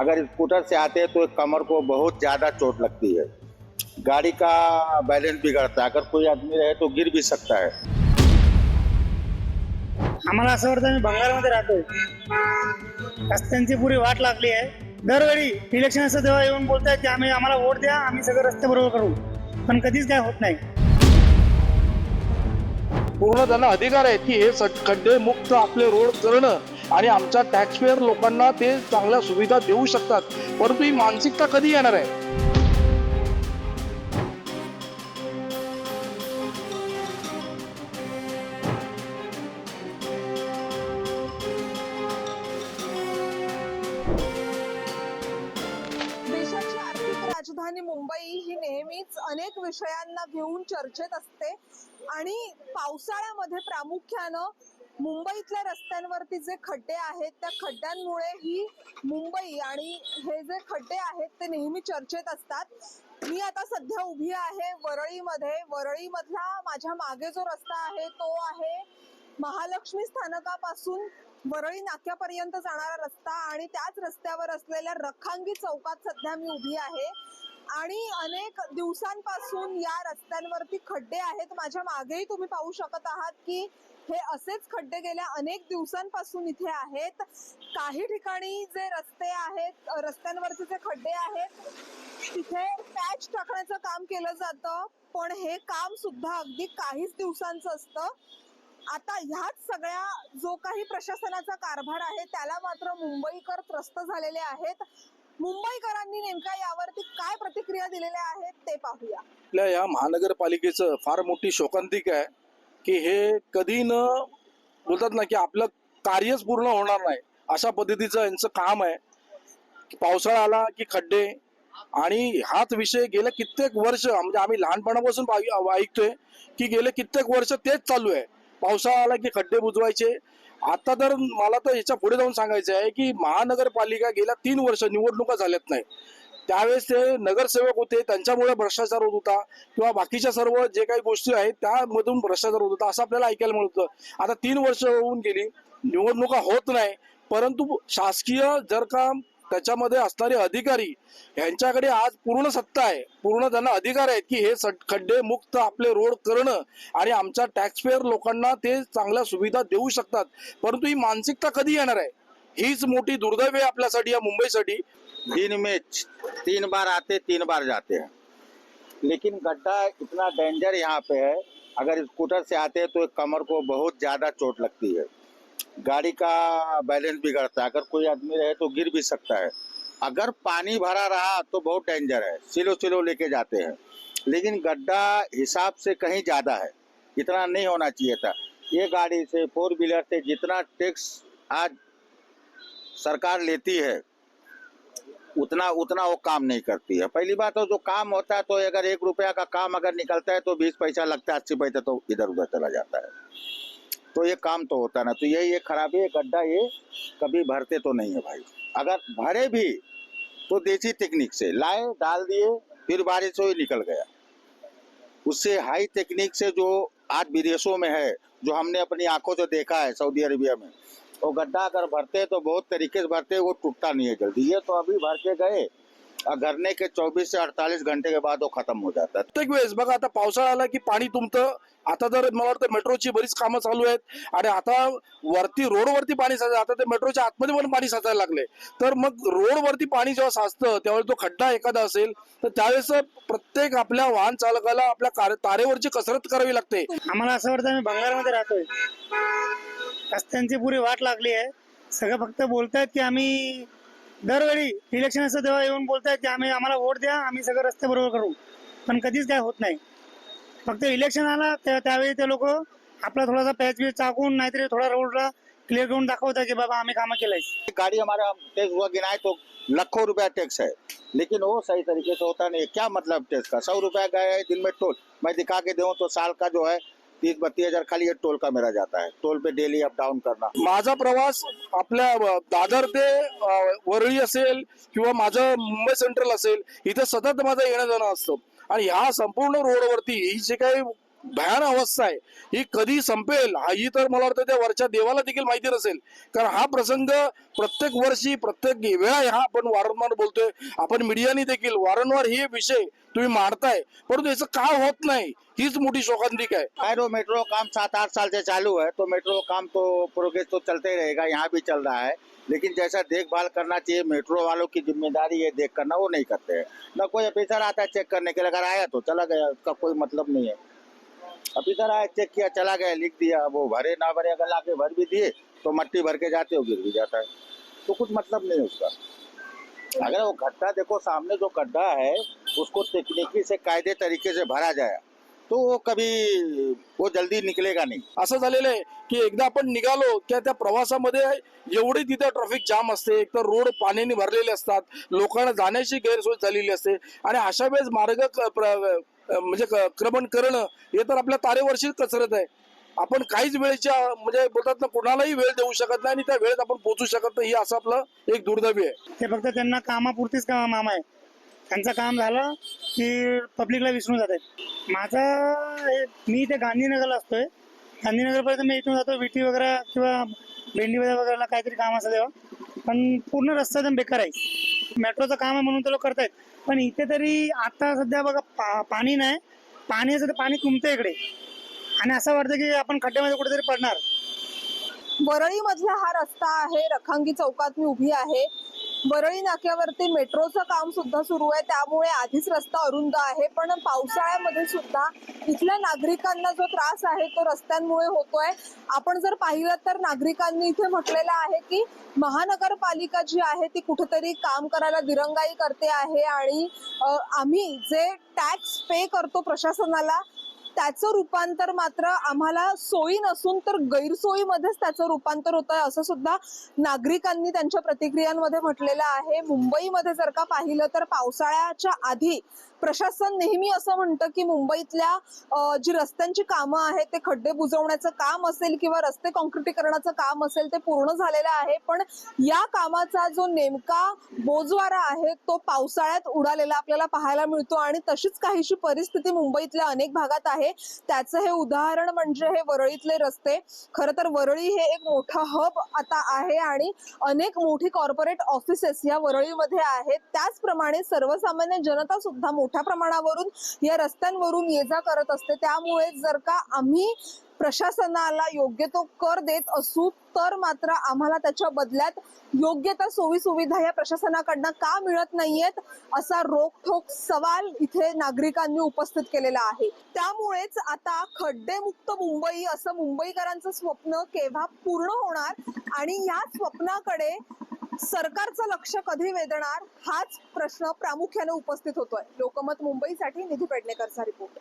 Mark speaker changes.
Speaker 1: अगर स्कूटर से आते हैं तो कमर को बहुत ज़्यादा चोट लगती है। गाड़ी का बैलेंस बिगड़ता है। अगर कोई आदमी रहे तो गिर भी सकता है।
Speaker 2: आम्हाला असं वाटतं आम्ही भंगारमध्ये राहतोय. रस्त्यांची पुरी वाट लागली आहे. दरवेळी इलेक्शन असं तेव्हा येऊन बोलतायत की आम्ही आम्हाला वोट द्या आम्ही सगळं रस्ते बरोबर करू. पण कधीच काय होत नाही.
Speaker 3: पूर्ण त्यांना अधिकार आहे की हे खड्डे मुक्त आपले रोड करणं आणि आमच्या टॅक्सपेअर लोकांना ते चांगल्या सुविधा देऊ शकतात. परंतु ही मानसिकता कधी येणार आहे?
Speaker 4: राजधानी मुंबई ही नेहमीच अनेक विषयांना घेऊन चर्चेत असते आणि पावसाळ्यामध्ये प्रामुख्यानं मुंबईतल्या रस्त्यांवरती जे खड्डे आहेत त्या खड्ड्यांमुळे ही मुंबई आणि हे जे खड्डे आहेत ते नेहमी चर्चेत असतात. मी आता सध्या उभी आहे वरळीमध्ये. वरळीमधला माझ्या मागे जो रस्ता आहे तो आहे महालक्ष्मी स्थानकापासून वरळी नाक्यापर्यंत जाणारा रस्ता आणि त्याच रस्त्यावर असलेल्या रखांगी चौकात सध्या मी उभी आहे. आणि अनेक दिवसांपासून या रस्त्यांवरती खड्डे आहेत. माझ्या मागेही तुम्ही पाहू शकत आहात की हे असेच खड्डे गेल्या अनेक दिवसांपासून इथे आहेत. काही ठिकाणी जे रस्ते आहेत रस्त्यांवरती जे खड्डे आहेत तिथे पॅच टाकण्याचं काम केलं जातं. पण हे काम सुद्धा अगदी काहीच दिवसांचं असतं. आता ह्याच सगळ्या जो काही प्रशासनाचा कारभार आहे त्याला मात्र मुंबईकर त्रस्त झालेले आहेत. मुंबईकरांनी नेमक्या यावर प्रतिक्रिया दिलेल्या आहेत ते पाहूया.
Speaker 3: आपल्या या महानगरपालिकेचं फार मोठी शोकांतिक आहे की हे कधी न बोलतात ना की आपलं कार्यच पूर्ण होणार नाही. अशा पद्धतीचं यांचं काम आहे. पावसाळा आला की खड्डे आणि हाच विषय गेले कित्येक वर्ष म्हणजे आम्ही लहानपणापासून ऐकतोय की गेले कित्येक वर्ष तेच चालू आहे. पावसाळा आला की खड्डे बुजवायचे. आता तर मला तर ह्याच्या पुढे जाऊन सांगायचं आहे की महानगरपालिका गेल्या तीन वर्ष निवडणुका झाल्यात नाही. त्यावेळेस ते नगरसेवक होते त्यांच्यामुळे भ्रष्टाचार होत होता. किंवा बाकीच्या सर्व जे काही गोष्टी आहेत त्यामधून भ्रष्टाचार होत होता असं आपल्याला ऐकायला मिळत होतं. आता तीन वर्ष होऊन गेली निवडणुका होत नाही. परंतु शासकीय जर का त्याच्यामध्ये असणारे अधिकारी यांच्याकडे आज पूर्ण सत्ता आहे. पूर्ण त्यांना अधिकार आहेत की हे खड्डे मुक्त आपले रोड करणं आणि आमच्या टॅक्सपेअर लोकांना ते चांगल्या सुविधा देऊ शकतात. परंतु ही मानसिकता कधी येणार आहे? हीच मोठी दुर्दैव आहे आपल्यासाठी या मुंबईसाठी.
Speaker 1: दिन में तीन बार आते, तीन बार जाते हैं। लेकिन गड्ढा इतना डेंजर यहाँ पे है, अगर स्कूटर से आते हैं तो एक कमर को बहुत ज़्यादा चोट लगती है। गाड़ी का बैलेंस बिगड़ता है, अगर कोई आदमी रहे तो गिर भी सकता है। अगर पानी भरा रहा तो बहुत डेंजर है सिलो सिलो लेके जाते हैं। लेकिन गड्ढा हिसाब से कहीं ज़्यादा है, इतना नहीं होना चाहिए था। ये गाड़ी से फोर व्हीलर से जितना टैक्स आज सरकार लेती है उतना उतना वो काम नहीं करती है। पहली बात तो जो काम होता है तो अगर एक रुपया का काम अगर निकलता है तो बीस पैसा लगता है, अस्सी पैसा तो इधर उधर चला जाता है। तो ये काम तो होता ना तो यही एक खराबी है गड्ढा, ये कभी भरते तो नहीं है भाई। अगर भरे भी तो देसी टेक्निक से लाए, डाल दिए, फिर बारिश हुई निकल गया। उससे हाई टेक्निक से जो आज विदेशों में है, जो हमने अपनी आँखों से देखा है, सऊदी अरेबिया में वो गड्ढा अगर भरते तो बहुत तरीके से भरते वो टूटता नहीं है जल्दी। ये तो अभी भर के गए। घरने के 24 से 48 घंटे के बाद वो खत्म हो जाता है।
Speaker 3: प्रत्येक वेळेस बघा आता पावसाळा आला की पाणी तुमतं आता तर मला वाटतं मेट्रोची बरीच कामं चालू आहेत. आणि आता वरती रोडवरती पाणी साचायला आता ते मेट्रोच्या आतमध्ये पण पाणी साचायला लागले तर मग रोडवरती पाणी जेव्हा साचतं त्यावेळेस तो खड्डा एखादा असेल तर त्यावेळेस प्रत्येक आपल्या वाहन चालकाला आपल्या तारेवरची कसरत करावी लागते.
Speaker 2: आम्हाला असं वाटतं आम्ही भंगारमध्ये राहतोय. रस्त्यांची पुरी वाट लागली आहे. सगळं फक्त बोलतायत की आम्ही दरवेळी इलेक्शन असतं तेव्हा येऊन बोलतायत की आम्ही आम्हाला वोट द्या आम्ही सगळं रस्ते बरोबर करू. पण कधीच काय होत नाही. फक्त इलेक्शन आला त्यावेळी ते लोक आपला थोडासा पॅच बीच चाकून नाहीतरी थोडा रोडला क्लिअर करून दाखवतात की बाबा आम्ही कामं केलंय.
Speaker 1: गाड़ी हमारा टैक्स हुआ गिनाए तो लाखों रुपया टैक्स है. लेकिन वो सही तरीके से होता नहीं क्या मतलब टैक्स का? सौ रुपया गया है दिन में टोल मैं दिखा के दूँ तो साल का जो है तीस बत्तीस हजार खाली एक टोल का मेरा जाता है। टोल पे डेली अप डाउन करना।
Speaker 3: माझा प्रवास आपल्या दादर ते वरळी असेल किंवा माझं मुंबई सेंट्रल असेल इथं सतत माझं येणं जाणं असतं. आणि ह्या संपूर्ण रोडवरती ही जे काही भयान अवस्था आहे. ही कधी संपेल? ही तर मला वाटतं त्या वरच्या देवाला देखील माहिती नसेल. कारण हा प्रसंग प्रत्येक वर्षी प्रत्येक वेळा हा आपण वारंवार बोलतोय. आपण मीडियाने देखील वारंवार हे विषय तुम्ही मांडताय. परंतु याचं का होत नाही? हीच मोठी शोकांतिक आहे.
Speaker 1: काय वो मेट्रो काम सात आठ साल से चालू है तो मेट्रो काम तो प्रोग्रेस तो चलते ही रहेगा. यहाँ भी चल रहा है. लेकिन जैसा देखभाल करना चाहिए मेट्रो वालों की जिम्मेदारी है देख करना वो नहीं करते हैं। न कोई ऑफिसर आता है चेक करने के लिए। अगर आया तो चला गया उसका कोई मतलब नहीं है। अभी इधर आए चेक किया चला गया लिख दिया। वो भरे ना भरे अगर लाके भर भी दिए तो मट्टी भर के जाते हो गिर भी जाता है। तो कुछ मतलब नहीं उसका। अगर वो गड्ढा देखो सामने जो गड्ढा है उसको तकनीकी से कायदे तरीके से भरा जाए तो वो कभी वो जल्दी निकलेगा नहीं।
Speaker 3: असं झालेलं आहे की एकदा आपण निघालो त्या त्या प्रवासामध्ये एवढी तिथे ट्रॅफिक जाम असते एक तर रोड पाण्याने भरलेले असतात लोकांना जाण्याची गैरसोय झालेली असते आणि अशा वेळेस मार्ग प्र- म्हणजे क्रमण करणं हे तर आपल्या तारेवरचीच कसरत आहे. आपण काहीच वेळेच्या म्हणजे बोलतात ना कुणालाही वेळ देऊ शकत नाही आणि त्या वेळेत आपण पोहोचू शकत नाही असं आपलं एक दुर्दैवी आहे.
Speaker 2: ते फक्त त्यांना कामापुरतीच काम माम आहे? त्यांचं काम झालं की पब्लिकला विसरून जाते. माझं मी इथे गांधीनगरला असतोय. गांधीनगरपर्यंत मी इथून जातो विटी वगैरे किंवा भेंडी वगैरे वगैरेला काहीतरी काम असं तेव्हा पण पूर्ण रस्ता एकदम बेकार आहे. मेट्रोचं काम आहे म्हणून ते लोक करतायत. पण इथे तरी आता सध्या बघा पा- पाणी नाही. पाणी असं तर पाणी तुंबतं इकडे. आणि असं वाटतं की आपण खड्ड्यामध्ये कुठेतरी पडणार.
Speaker 4: वरळीमधला हा रस्ता आहे. रखांगी चौकात मी उभी आहे. वरळी नाक्यावरती मेट्रोचं काम सुद्धा सुरू आहे. त्यामुळे आधीच रस्ता अरुंद आहे. पण पावसाळ्यामध्ये सुद्धा इथल्या नागरिकांना जो त्रास आहे तो रस्त्यांमुळे होतोय. आपण जर पाहिलं तर नागरिकांनी इथे म्हटलेलं आहे की महानगरपालिका जी आहे ती कुठेतरी काम करायला दिरंगाई करते आहे. आणि आम्ही जे टॅक्स पे करतो प्रशासनाला त्याचं रूपांतर मात्र आम्हाला सोयी नसून तर गैरसोयीमध्येच त्याचं रूपांतर होत आहे असं सुद्धा नागरिकांनी त्यांच्या प्रतिक्रियांमध्ये म्हटलेलं आहे. मुंबईमध्ये जर का पाहिलं तर पावसाळ्याच्या आधी प्रशासन नेहमी असं म्हणतं की मुंबईतल्या जी रस्त्यांची कामं आहेत ते खड्डे बुजवण्याचं काम असेल किंवा रस्ते कॉन्क्रिटीकरणाचं काम असेल ते पूर्ण झालेलं आहे. पण या कामाचा जो नेमका बोजवारा आहे तो पावसाळ्यात उडालेला आपल्याला पाहायला मिळतो आणि तशीच काहीशी परिस्थिती मुंबईतल्या अनेक भागात आहे. त्याचं हे उदाहरण म्हणजे हे वरळीतले रस्ते. खरं तर वरळी हे एक मोठा हब आता आहे आणि अनेक मोठी कॉर्पोरेट ऑफिसेस या वरळीमध्ये आहेत. त्याचप्रमाणे सर्वसामान्य जनता सुद्धा मोठ्या प्रमाणावरून या रस्त्यांवरून ये जा करत असते. त्यामुळे जर का आम्ही प्रशासनाला योग्य तो कर देत असू तर मात्र आम्हाला त्याच्या बदल्यात योग्य त्या सोयी सुविधा या प्रशासनाकडनं का मिळत नाहीयेत असा रोखोक सवाल इथे नागरिकांनी उपस्थित केलेला आहे. त्यामुळेच आता खड्डेमुक्त मुंबई असं मुंबईकरांचं स्वप्न केव्हा पूर्ण होणार? आणि या स्वप्नाकडे सरकारचं लक्ष कधी वेधणार हाच प्रश्न प्रामुख्याने उपस्थित होतोय. लोकमत मुंबईसाठी निधी पेडणेकरचा रिपोर्ट.